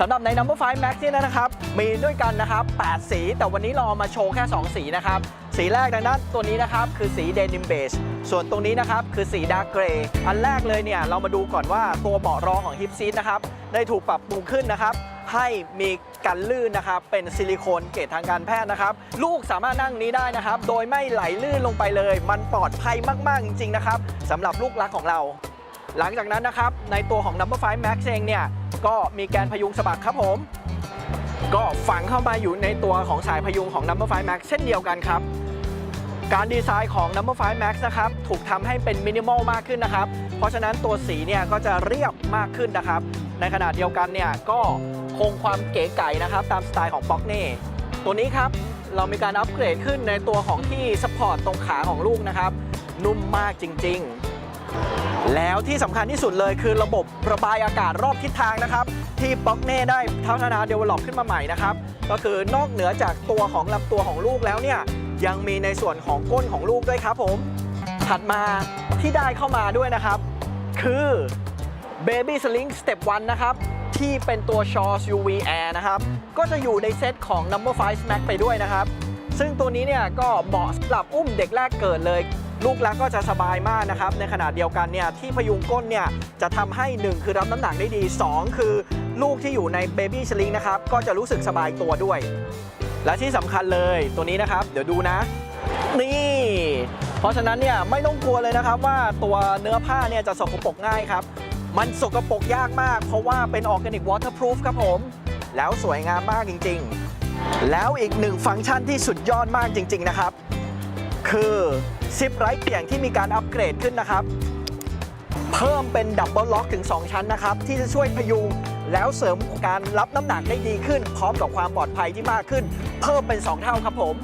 สำหรับใน Number 5 Max นี่นะครับ มีด้วยกันนะครับ 8 สี แต่วันนี้เราเอามาโชว์แค่ 2 สีนะครับ สีแรกดังนั้นตัวนี้นะครับ คือสี Denim Beige ส่วนตรงนี้นะครับ คือสี Dark Gray อันแรกเลยเนี่ย เรามาดูก่อนว่าตัวเบาะรองของ Hip Seat นะครับ ได้ถูกปรับปรุงขึ้นนะครับ ให้มีกันลื่นนะครับ เป็นซิลิโคนเกรดทางการแพทย์นะครับ ลูกสามารถนั่งนี้ได้นะครับ โดยไม่ไหลลื่นลงไปเลย มันปลอดภัยมาก ๆ จริง ๆ นะครับสำหรับลูกรักของเรา หลังจากนั้นนะครับ ในตัวของ Number 5 Max เองเนี่ย ก็มีแกนพยุงสะบักครับผม ก็ฝังเข้ามาอยู่ในตัวของสายพยุงของ Number 5 Max เช่นเดียวกันครับ การดีไซน์ของ Number 5 Max นะครับถูกทำให้เป็นมินิมอลมากขึ้นนะครับ เพราะฉะนั้นตัวสีเนี่ยก็จะเรียบมากขึ้นนะครับ ในขณะเดียวกันเนี่ยก็คงความเก๋ไก๋นะครับตามสไตล์ของป็อกเน่ตัวนี้ครับเรามีการอัปเกรดขึ้นในตัวของที่สปอร์ตตรงขาของลูกนะครับ นุ่มมากจริง ๆ แล้วที่สำคัญที่สุดเลยคือระบบระบายอากาศรอบทิศทางนะครับ ที่บ็อกเน่ได้พัฒนาเดเวลลอปขึ้นมาใหม่นะครับ ก็คือนอกเหนือจากตัวของลำตัวของลูกแล้วเนี่ย ยังมีในส่วนของก้นของลูกด้วยครับผม ถัดมาที่ได้เข้ามาด้วยนะครับ คือ Baby Sling Step 1 นะครับ ที่เป็นตัว Shaw's UV Air นะครับ ก็จะอยู่ในเซตของ Number 5 Smack ไปด้วยนะครับ ซึ่งตัวนี้เนี่ยก็เหมาะสำหรับอุ้มเด็กแรกเกิดเลย ลูกรักก็จะสบายมากนะครับ ในขณะเดียวกันเนี่ยที่พยุงก้นเนี่ยจะทำให้ 1 คือรับน้ำหนักได้ดี 2 คือลูกที่อยู่ใน Baby Sling นะครับก็จะรู้สึกสบายตัวด้วย และที่สำคัญเลยตัวนี้นะครับ เดี๋ยวดูนะ นี่ เพราะฉะนั้นเนี่ยไม่ต้องกลัวเลยนะครับว่าตัวเนื้อผ้าเนี่ยจะสกปรกง่ายครับ มันสกปรกยากมาก เพราะว่าเป็นออร์แกนิกวอเตอร์พรูฟครับผม แล้วสวยงามมากจริง ๆ แล้วอีกหนึ่งฟังก์ชันที่สุดยอดมากจริง ๆ นะครับ คือซิปไร้เปียงที่มีการอัปเกรดขึ้นนะครับ เพิ่มเป็นดับเบิลล็อกถึง 2 ชั้นนะครับ ที่จะช่วยพยุงแล้วเสริมการรับน้ำหนักได้ดีขึ้น พร้อมกับความปลอดภัยที่มากขึ้น เพิ่มเป็น 2 เท่าครับผม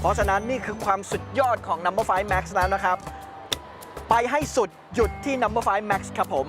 เพราะฉะนั้นนี่คือความสุดยอดของ Number 5 Max แล้วนะครับ ไปให้สุดหยุดที่ Number 5 Max ครับผม